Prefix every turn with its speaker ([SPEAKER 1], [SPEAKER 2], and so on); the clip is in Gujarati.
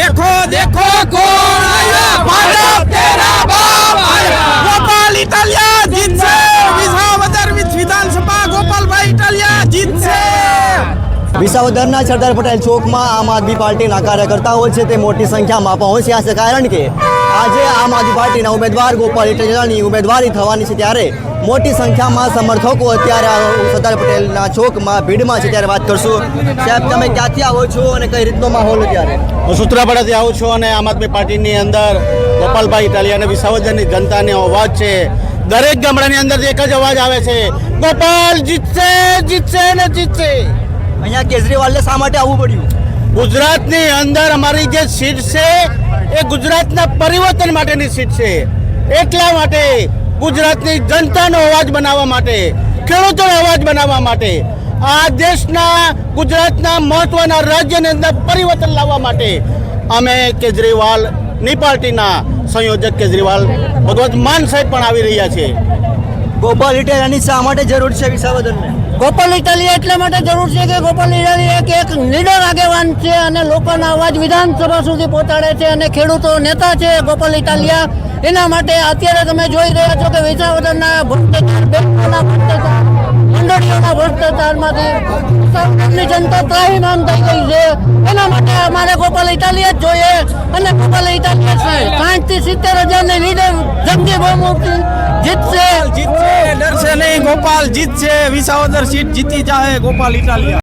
[SPEAKER 1] देखो देखो कौन आया भारत तेरा बाप आया गोपाल इटालिया जीत से विधानसभा गोपाल भाई इटालिया जीत से
[SPEAKER 2] વિસાવદરના સરદાર પટેલ ચોકમાં આમ આદમી પાર્ટીના કાર્યકર્તાઓ છે તે મોટી સંખ્યામાં પહોંચ્યા છે કારણ કે આજે આમ આદમી પાર્ટીના ઉમેદવાર ગોપાલ ઇટજાની ઉમેદવારી થવાની છે ત્યારે મોટી સંખ્યામાં સમર્થકો અત્યારે સરદાર પટેલના ચોકમાં ભીડમાં છે ત્યારે વાત કરશું. સાહેબ, તમે ક્યાંથી આવો છો અને કઈ રીતનો માહોલ અત્યારે?
[SPEAKER 3] હું સૂત્રાપાડાથી આવું છું અને આમ આદમી પાર્ટીની અંદર ગોપાલભાઈ ઇટાલિયા અને વિસાવદરની જનતાની અવાજ છે. દરેક ગામડાની અંદર એક જ અવાજ આવે છે. ગોપાલ જીતશે જીતશે ને જીતશે.
[SPEAKER 2] અહીંયા કેજરીવાલને શા માટે આવવું પડ્યું?
[SPEAKER 3] ગુજરાતની અંદર અમારી જે સીટ છે, એ ગુજરાતના પરિવર્તન માટેની સીટ છે. એટલા માટે ગુજરાતની જનતાનો અવાજ બનાવવા માટે, ખેડૂતોનો અવાજ બનાવવા માટે, આ દેશના, ગુજરાતના મહત્વના રાજ્યની અંદર પરિવર્તન લાવવા માટે અમે કેજરીવાલની પાર્ટીના સંયોજક કેજરીવાલ ભગવત માન સાહેબ પણ આવી રહ્યા છે.
[SPEAKER 2] ગોપાલ ઇટાલિયાની શા માટે જરૂર છે વિસાવદરને
[SPEAKER 4] ગોપાલ ઇટાલિયા એટલા માટે જરૂર છે કે ગોપાલ ઇટાલિયા એક એક લીડર આગેવાન છે અને લોકોના અવાજ વિધાનસભા સુધી પહોંચાડે છે અને ખેડૂતો નેતા છે ગોપાલ ઇટાલિયા. એના માટે અત્યારે તમે જોઈ રહ્યા છો કે વિસાવદરના ભ્રષ્ટાચાર, બેંકોના ભ્રષ્ટાચાર, મંડળીઓના ભ્રષ્ટાચારમાંથી વિસાવદરની જનતા ત્રાહીમામ થઈ ગઈ છે. એના માટે અમારે ગોપાલ ઇટાલિયા જ જોઈએ અને ગોપાલ ઇટાલિયા થી સિત્તેર હજારની લીડે જંગી બહુમતી જીતશે.
[SPEAKER 1] જીતશે ડરશે નહીં. ગોપાલ જીતશે. વિસાવદર સીટ જીતી જાય ગોપાલ ઇટાલિયા.